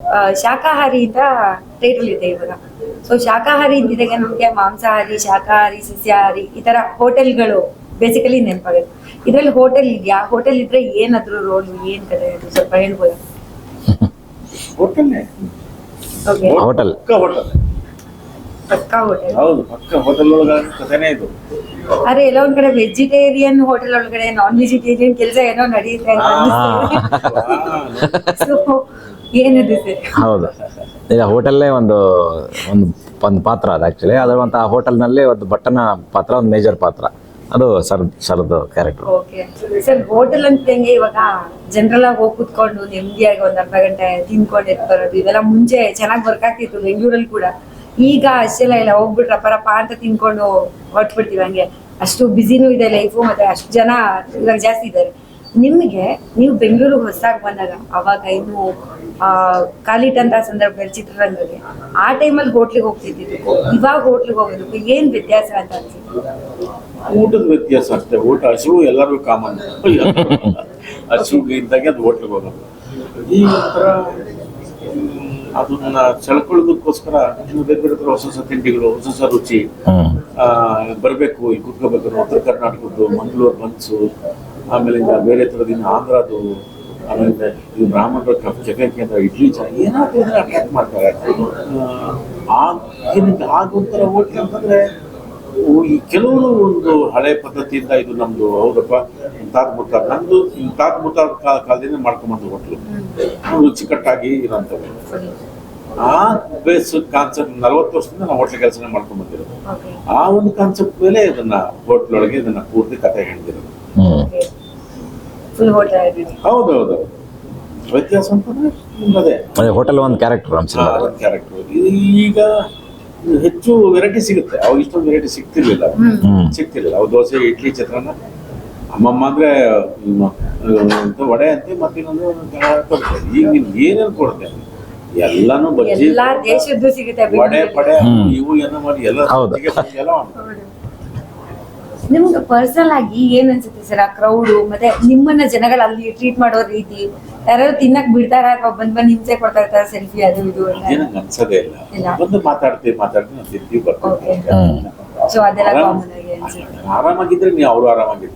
ಆ, ಅಂತ ಟೈಟಲ್ ಇದೆ ಇವಾಗ. ಸೊ ಶಾಖಾಹಾರಿ ಇದ್ದಿದಾಗ ನಮಗೆ ಮಾಂಸಾಹಾರಿ ಶಾಖಾಹಾರಿ ಸಸ್ಯಾಹಾರಿ ಈ ತರ ಹೋಟೆಲ್ಗಳು ಬೇಸಿಕಲಿ ನೆನಪಾಗುತ್ತೆ. ಇದ್ರಲ್ಲಿ ಹೋಟೆಲ್ ಇದೆಯಾ? ಹೋಟೆಲ್ ಇದ್ರೆ ಏನಾದ್ರೂ ರೋಲ್ ಏನ್ ಕಡೆ ಅದು? ಸ್ವಲ್ಪ ಹೇಳ್ಬೋದಾ? ಓಕೆ ಹೋಟೆಲ್ ಪಕ್ಕ ಹೋಟೆಲ್ ಪಕ್ಕಾ ಹೋಟೆಲ್ ಹೌದು ಪಕ್ಕ ಹೋಟೆಲ್ ಒಳಗ ಕಥೆನೇ ಇದು. ಆದ್ರೆ ಎಲ್ಲ ಒಂದ್ ಕಡೆ ವೆಜಿಟೇರಿಯನ್ ಹೋಟೆಲ್ ಒಳಗಡೆ ನಾನ್ ವೆಜಿಟೇರಿಯನ್ ಕೆಲಸ ಏನೋ ನಡೆಯುತ್ತೆ ಅಂತ ಹೌದು. ಈಗ ಹೋಟೆಲ್ಲೇ ಒಂದು ಒಂದು ಒಂದು ಪಾತ್ರ ಅದು ಆ್ಯಕ್ಚುಲಿ ಅದರ ಒಂದು ಆ ಹೋಟೆಲ್ನಲ್ಲಿ ಒಂದು ಬಟ್ಟನ ಪಾತ್ರ ಒಂದು ಮೇಜರ್ ಪಾತ್ರ. ಅದು ಸರ್ ಸರ್ದು ಕ್ಯಾರೆಕ್ಟರ್ ಓಕೆ ಸರ್ ಹೋಟೆಲ್ ಅಂತಂಗೆ ಇವಾಗ ಜನರಲ್ ಆಗಿ ಹೋಗಿ ಕುತ್ಕೊಂಡು ನೆಮ್ಮದಿಯಾಗಿ ಒಂದು ಅರ್ಧ ಗಂಟೆ ತಿನ್ಕೊಂಡು ಎದ್ದು ಬರೋದು ಇವೆಲ್ಲ ಮುಂಚೆ ಚೆನ್ನಾಗಿ ವರ್ಕ್ ಆಗ್ತಿತ್ತು ಬೆಂಗಳೂರಲ್ಲಿ ಕೂಡ. ಈಗ ಅಷ್ಟೆಲ್ಲ ಇಲ್ಲ ಹೋಗ್ಬಿಟ್ರಪ್ಪ ರಪ್ಪ ಅಂತ ತಿನ್ಕೊಂಡು ಹೊಟ್ಬಿಡ್ತೀವಿ ಹಂಗೆ. ಅಷ್ಟು ಬ್ಯುಸಿನೂ ಇದೆ ಲೈಫು ಮತ್ತೆ ಅಷ್ಟು ಜನ ಇವಾಗ ಜಾಸ್ತಿ ಇದ್ದಾರೆ. ನಿಮಗೆ ನೀವು ಬೆಂಗಳೂರಿಗೆ ಹೊಸದಾಗಿ ಬಂದಾಗ ಅವಾಗ ಇನ್ನು ಆ ಕಾಲಿಟ್ಟಂತ ಸಂದರ್ಭದಲ್ಲಿ ಚಿತ್ರರಂಗಕ್ಕೆ. ಆ ಟೈಮಲ್ಲಿ ಹೋಟ್ಲಿಗೆ ಹೋಗ್ತಿದ್ದೀವಿ ಇವಾಗ ಹೋಟ್ಲಿಗೆ ಹೋಗೋದಕ್ಕೂ ಏನ್ ವ್ಯತ್ಯಾಸ ಅಂತ ಅನ್ಸುತ್ತೆ? ಊಟದ ವ್ಯತ್ಯಾಸ ಅಷ್ಟೇ. ಊಟ ಹಸಿವು ಎಲ್ಲರಿಗೂ ಕಾಮನ್ ಹಸಿವಿಗೆ ಇದ್ದಾಗೆ ಅದು ಹೋಟ್ಲಿಗೆ ಹೋಗೋದು. ಈ ಒಂಥರ ಅದನ್ನ ಸೆಳ್ಕೊಳ್ಳೋದಕ್ಕೋಸ್ಕರ ಇನ್ನು ಬೇರೆ ಬೇರೆ ಹೊಸ ಹೊಸ ತಿಂಡಿಗಳು ಹೊಸ ಹೊಸ ರುಚಿ. ಬರಬೇಕು ಈ ಕುತ್ಕೋಬೇಕು ಉತ್ತರ ಕರ್ನಾಟಕದ್ದು ಮಂಗಳೂರು ಬನ್ಸು ಆಮೇಲೆ ಇನ್ನು ಬೇರೆ ಥರದಿಂದ ಆಂಧ್ರದ್ದು. ಆಂಧ್ರದು ಆಮೇಲೆ ಇದು ಬ್ರಾಹ್ಮಣರು ಕೆಫೆ ಕೇಂದ್ರ ಇಡ್ಲಿ ಚಾ ಏನಾದ್ರು ಅಟ್ಯಾಕ್ ಮಾಡ್ತಾರೆ. ಆ ಏನಂತ ಆಗೊಂಥರ ಹೋಟ್ಲ್ ಅಂತಂದ್ರೆ ಓ, ಈ ಕೆಲವರು ಒಂದು ಹಳೆ ಪದ್ಧತಿಯಿಂದ ಇದು ನಮ್ದು ಹೌದಪ್ಪ ತಾತ್ ಮುತ್ತಾತ್ ನಮ್ದು ತಾತ್ ಮುತ್ತಾದ ಕಾಲ ಕಾಲದಿಂದ ಮಾಡ್ಕೊಂಬಂದು ಹೋಟ್ಲು. ರುಚಿಕಟ್ಟಾಗಿ ಇರೋಂಥದ್ದು. ಆ ಬೇಸ್ ಕಾನ್ಸೆಪ್ಟ್ ನಲವತ್ತು ವರ್ಷದಿಂದ ನಾವು ಹೋಟ್ಲ್ ಕೆಲಸನೇ ಮಾಡ್ಕೊಂಡ್ ಬಂದಿರೋದು ಆ ಒಂದು ಕಾನ್ಸೆಪ್ಟ್ ಮೇಲೆ ಇದನ್ನ ಹೋಟ್ಲೊಳಗೆ ಇದನ್ನ ಪೂರ್ತಿ ಕತೆ ಹೇಳ್ತಿರೋದು. ಫುಲ್ ಹೋಟೆಲ್ ಹೌದು ಹೌದು ಹೌದು. ವ್ಯತ್ಯಾಸ ಅಂತಂದ್ರೆ ಅದೇ ಅದೇ ಹೋಟೆಲ್ ಒಂದು ಕ್ಯಾರೆಕ್ಟರ್ ಸಿನಿಮಾದಲ್ಲಿ ಕ್ಯಾರೆಕ್ಟರ್ ಈಗ ಹೆಚ್ಚು ವೆರೈಟಿ ಸಿಗುತ್ತೆ. ಅವಾಗ ಇಷ್ಟೊಂದು ವೆರೈಟಿ ಸಿಗ್ತಿರ್ಲಿಲ್ಲ. ಸಿಗ್ತಿರ್ಲಿಲ್ಲ. ಅವು ದೋಸೆ ಇಡ್ಲಿ ಚಿತ್ರಾನ್ನ. ಅಮ್ಮಮ್ಮ ಅಂದ್ರೆ ವಡೆ ಅಂತೆ ಮತ್ತೆ ಇನ್ನೊಂದು ಕೊಡ್ತಾರೆ. ಈಗ ನಿಮ್ಗೆ ಏನೇನು ಕೊಡುತ್ತೆ? ಎಲ್ಲಾನು ಬಜ್ಜಿ ಎಲ್ಲಾ ದೇಶದ್ದು ಸಿಗುತ್ತೆ ವಡೆ ಪಡೆ ಇವು ಏನೋ ಮಾಡಿ ಎಲ್ಲ ಎಲ್ಲ ಮಾಡ್ತಾರೆ. ನಿಮ್ಗೆ ಪರ್ಸನಲ್ ಆಗಿ ಏನ್ ಅನ್ಸುತ್ತೆ ಸರ್ ಆ ಕ್ರೌಡ್ ಮತ್ತೆ ನಿಮ್ಮನ್ನ ಜನಗಳು ಅಲ್ಲಿ ಟ್ರೀಟ್ ಮಾಡೋ ರೀತಿ? ಯಾರು ತಿನ್ನಕ್ ಬಿಡ್ತಾರ ಅಥವಾ ಬಂದ್ ಬಂದ್ ಹಿಂಸೆ ಕೊಡ್ತಾ ಇರ್ತಾರ ಸೆಲ್ಫಿ ಅದು ಇದು ಏನಂಗ್ ಅನ್ಸೋದೇ ಇಲ್ಲ. ಬಂದು ಮಾತಾಡ್ತೀವಿ ಮಾತಾಡ್ತೀವಿ ನಾವು ತಿಂತೀವಿ ಬರ್ತೀವಿ. ಸೊ ಅದೆಲ್ಲ ಕಾಮನ್ ಆಗಿ ಅನ್ಸುತ್ತೆ. ಆರಾಮಾಗಿದ್ರೆ ನೀವು ಅವರು ಆರಾಮಾಗಿರ್ತಾರೆ.